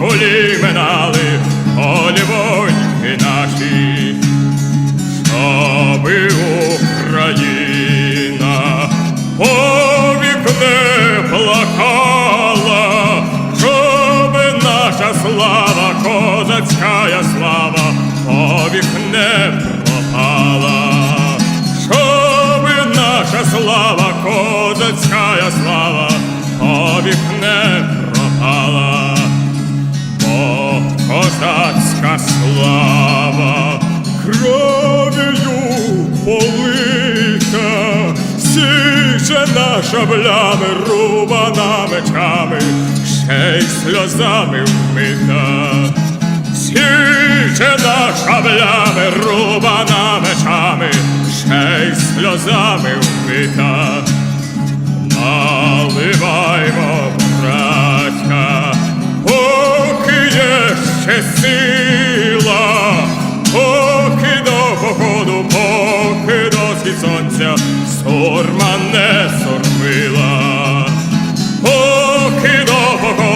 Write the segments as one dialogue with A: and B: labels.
A: кулі минали, олівоньки наші, аби Україна. Повік не плакала, щоб наша слава, козацька козацька слава кров'ю полита, січена шаблями, рубана мечами, ще й сльозами вмита. Січена шаблями, рубана мечами, ще й сльозами вмита. Наливаймо, братька, поки є ще сила,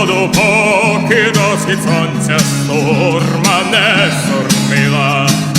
A: буду, поки до сонця сурма не сормила.